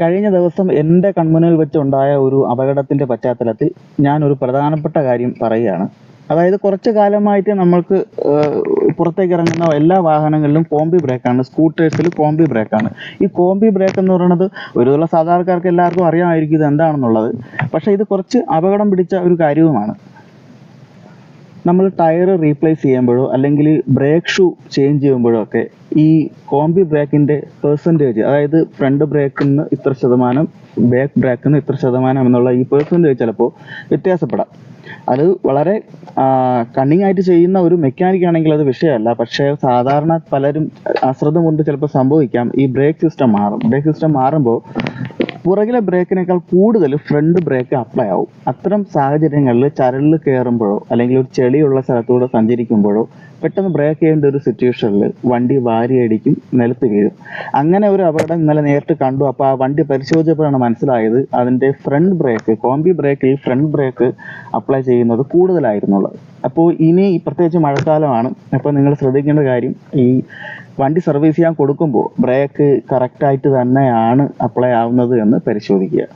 കഴിഞ്ഞ ദിവസം എന്റെ കൺമുന്നിൽ വെച്ചുണ്ടായ ഒരു അപകടത്തിന്റെ പശ്ചാത്തലത്തിൽ ഞാൻ ഒരു പ്രധാനപ്പെട്ട കാര്യം പറയുകയാണ്. അതായത് കുറച്ച് കാലമായിട്ട് നമ്മൾക്ക് പുറത്തേക്ക് ഇറങ്ങുന്ന എല്ലാ വാഹനങ്ങളിലും കോമ്പി ബ്രേക്കാണ് സ്കൂട്ടേഴ്സിൽ കോമ്പി ബ്രേക്കാണ് ഈ കോമ്പി ബ്രേക്ക് എന്ന് പറയുന്നത് ഒരുവിധമുള്ള സാധാരണക്കാർക്ക് എല്ലാവർക്കും അറിയാമായിരിക്കും ഇത് എന്താണെന്നുള്ളത്. പക്ഷേ ഇത് കുറച്ച് അപകടം പിടിച്ച ഒരു കാര്യവുമാണ്. നമ്മൾ ടയർ റീപ്ലേസ് ചെയ്യുമ്പോഴോ അല്ലെങ്കിൽ ബ്രേക്ക് ഷൂ ചേഞ്ച് ചെയ്യുമ്പോഴോ ഒക്കെ ഈ കോമ്പി ബ്രേക്കിന്റെ പെർസെന്റേജ് അതായത് ഫ്രണ്ട് ബ്രേക്കിൽ നിന്ന് ഇത്ര ശതമാനം ബാക്ക് ബ്രേക്കിൽ നിന്ന് ഇത്ര ശതമാനം എന്നുള്ള ഈ പെർസെന്റേജ് ചിലപ്പോൾ വ്യത്യാസപ്പെടാം. അത് വളരെ കണ്ണിങ് ആയിട്ട് ചെയ്യുന്ന ഒരു മെക്കാനിക് ആണെങ്കിൽ അത് വിഷയമല്ല. പക്ഷേ സാധാരണ പലരും അശ്രദ്ധ കൊണ്ട് ചിലപ്പോൾ സംഭവിക്കാം. ഈ ബ്രേക്ക് സിസ്റ്റം മാറും. ബ്രേക്ക് സിസ്റ്റം മാറുമ്പോൾ പുറകിലെ ബ്രേക്കിനേക്കാൾ കൂടുതൽ ഫ്രണ്ട് ബ്രേക്ക് അപ്ലൈ ആവും. അത്തരം സാഹചര്യങ്ങളിൽ ചരലിൽ കയറുമ്പോഴോ അല്ലെങ്കിൽ ഒരു ചെളിയുള്ള സ്ഥലത്തൂടെ സഞ്ചരിക്കുമ്പോഴോ പെട്ടെന്ന് ബ്രേക്ക് ചെയ്യേണ്ട ഒരു സിറ്റുവേഷനിൽ വണ്ടി വാരിയടിക്കും നിലത്ത് വീഴും. അങ്ങനെ ഒരു അപകടം ഇന്നലെ നേരിട്ട് കണ്ടു. അപ്പോൾ ആ വണ്ടി പരിശോധിച്ചപ്പോഴാണ് മനസ്സിലായത് അതിന്റെ ഫ്രണ്ട് ബ്രേക്ക് കോമ്പി ബ്രേക്കിൽ ഫ്രണ്ട് ബ്രേക്ക് അപ്ലൈ ചെയ്യുന്നത് കൂടുതലായിരുന്നുള്ളത്. അപ്പോൾ ഇനി പ്രത്യേകിച്ച് മഴക്കാലമാണ്. അപ്പോൾ നിങ്ങൾ ശ്രദ്ധിക്കേണ്ട കാര്യം ഈ വണ്ടി സർവീസ് ചെയ്യാൻ കൊടുക്കുമ്പോൾ ബ്രേക്ക് കറക്റ്റായിട്ട് തന്നെയാണ് അപ്ലൈ ആവുന്നത് എന്ന് പരിശോധിക്കുക.